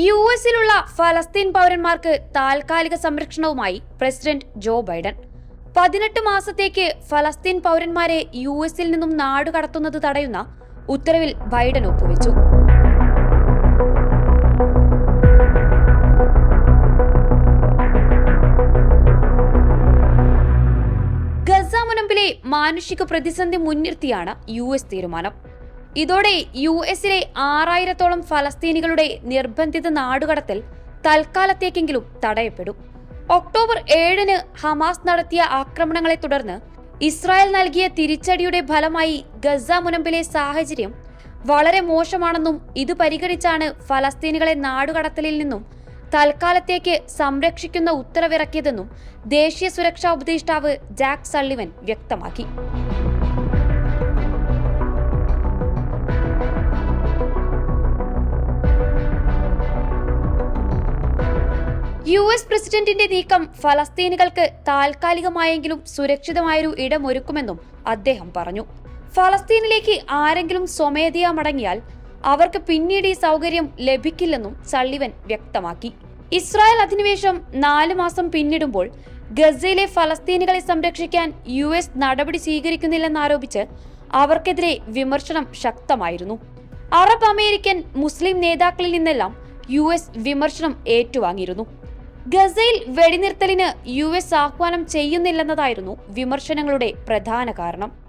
U എസിലുള്ള ഫലസ്തീൻ പൗരന്മാർക്ക് താൽക്കാലിക സംരക്ഷണവുമായി പ്രസിഡന്റ് ജോ ബൈഡൻ. പതിനെട്ട് മാസത്തേക്ക് ഫലസ്തീൻ പൗരന്മാരെ യു എസിൽ നിന്നും നാടുകടത്തുന്നത് തടയുന്ന ഉത്തരവിൽ ബൈഡൻ ഒപ്പുവെച്ചു. ഗസ മുനമ്പിലെ മാനുഷിക പ്രതിസന്ധി മുൻനിർത്തിയാണ് യു എസ് തീരുമാനം. ഇതോടെ യു എസിലെ ആറായിരത്തോളം ഫലസ്തീനികളുടെ നിർബന്ധിത നാടുകടത്തിൽ തൽക്കാലത്തേക്കെങ്കിലും തടയപ്പെടും. ഒക്ടോബർ ഏഴിന് ഹമാസ് നടത്തിയ ആക്രമണങ്ങളെ തുടർന്ന് ഇസ്രായേൽ നൽകിയ തിരിച്ചടിയുടെ ഫലമായി ഗസ മുനമ്പിലെ സാഹചര്യം വളരെ മോശമാണെന്നും ഇത് പരിഗണിച്ചാണ് ഫലസ്തീനികളെ നാടുകടത്തലിൽ നിന്നും തൽക്കാലത്തേക്ക് സംരക്ഷിക്കുന്ന ഉത്തരവിറക്കിയതെന്നും ദേശീയ സുരക്ഷാ ഉപദേഷ്ടാവ് ജാക്ക് സള്ളിവൻ വ്യക്തമാക്കി. യു എസ് പ്രസിഡന്റിന്റെ നീക്കം ഫലസ്തീനുകൾക്ക് താൽക്കാലികമായെങ്കിലും സുരക്ഷിതമായൊരു ഇടമൊരുക്കുമെന്നും അദ്ദേഹം പറഞ്ഞു. ഫലസ്തീനിലേക്ക് ആരെങ്കിലും സ്വമേധയാ മടങ്ങിയാൽ അവർക്ക് പിന്നീട് ഈ സൗകര്യം ലഭിക്കില്ലെന്നും സള്ളിവൻ വ്യക്തമാക്കി. ഇസ്രായേൽ അധിനിവേശം നാല് മാസം പിന്നിടുമ്പോൾ ഗസയിലെ ഫലസ്തീനുകളെ സംരക്ഷിക്കാൻ യു എസ് നടപടി സ്വീകരിക്കുന്നില്ലെന്നാരോപിച്ച് അവർക്കെതിരെ വിമർശനം ശക്തമായിരുന്നു. അറബ് അമേരിക്കൻ മുസ്ലിം നേതാക്കളിൽ നിന്നെല്ലാം യു എസ് വിമർശനം ഏറ്റുവാങ്ങിയിരുന്നു. ഗസയിൽ വെടിനിർത്തലിന് യു എസ് ആഹ്വാനം ചെയ്യുന്നില്ലെന്നതായിരുന്നു വിമർശനങ്ങളുടെ പ്രധാന കാരണം.